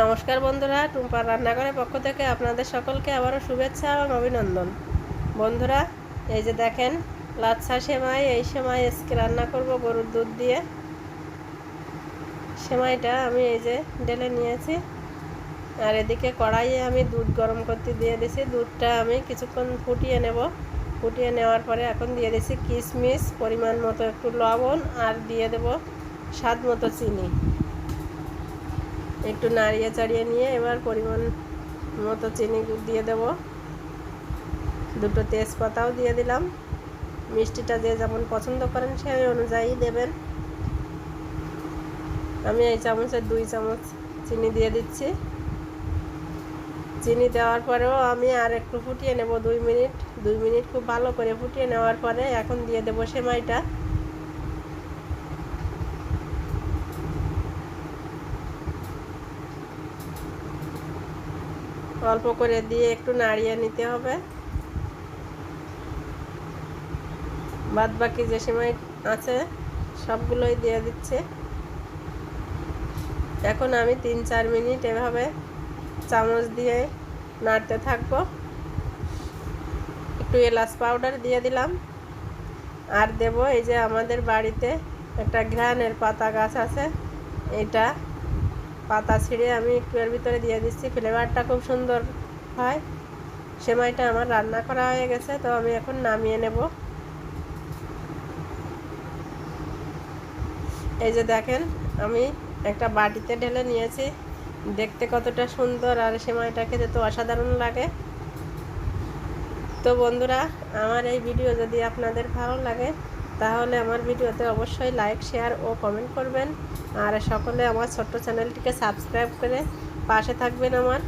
নমস্কার বন্ধুরা টুম্পার রান্নাঘরের পক্ষ থেকে আপনাদের সকলকে আবারও শুভেচ্ছা এবং অভিনন্দন। বন্ধুরা, এই যে দেখেন, লাচ্ছা সেমাই, এই সেমাই আজকে রান্না করব গরুর দুধ দিয়ে। সেমাইটা আমি এই যে ঢেলে নিয়েছি। আর এদিকে কড়াইয়ে আমি দুধ গরম করতে দিয়ে দিছি। দুধটা আমি কিছুক্ষণ ফুটিয়ে নেব। ফুটিয়ে নেওয়ার পরে এখন দিয়ে দিছি কিশমিশ, পরিমাণ মতো একটু লবণ আর দিয়ে দেব স্বাদ মতো চিনি। একটু নাড়িয়ে চাড়িয়ে নিয়ে এবার পরিমাণ মতো চিনি দিয়ে দেব। দুটো তেজপাতাও দিয়ে দিলাম। মিষ্টিটা যে যেমন পছন্দ করেন সেই অনুযায়ী দেবেন। আমি এই চামচের দুই চামচ চিনি দিয়ে দিচ্ছি। চিনি দেওয়ার পরেও আমি আর একটু ফুটিয়ে নেব দুই মিনিট। দুই মিনিট খুব ভালো করে ফুটিয়ে নেওয়ার পরে এখন দিয়ে দেবো সেমাইটা। অল্প করে দিয়ে একটু নাড়িয়ে নিতে হবে। বাদ বাকি যে সময় আছে, সবগুলোই দিয়ে দিচ্ছে। এখন আমি তিন চার মিনিট এভাবে চামচ দিয়ে নাড়তে থাকব। একটু এলাচ পাউডার দিয়ে দিলাম। আর দেব এই যে আমাদের বাড়িতে একটা ঘ্রানের পাতা গাছ আছে, এটা পাতা ছিঁড়ে আমি একটু এর ভিতরে দিয়ে দিচ্ছি। ফ্লেভারটা খুব সুন্দর হয়। সেমাইটা আমার রান্না করা হয়ে গেছে, তো আমি এখন নামিয়ে নেব। এই যে দেখেন, আমি একটা বাটিতে ঢেলে নিয়েছি। দেখতে কতটা সুন্দর আর সেমাইটা খেতে তো অসাধারণ লাগে। তো বন্ধুরা, আমার এই ভিডিও যদি আপনাদের ভালো লাগে তাহলে আমার ভিডিওতে অবশ্যই লাইক, শেয়ার ও কমেন্ট করবেন। আর সকলে আমার ছোট্ট চ্যানেলটিকে সাবস্ক্রাইব করে পাশে থাকবেন আমার।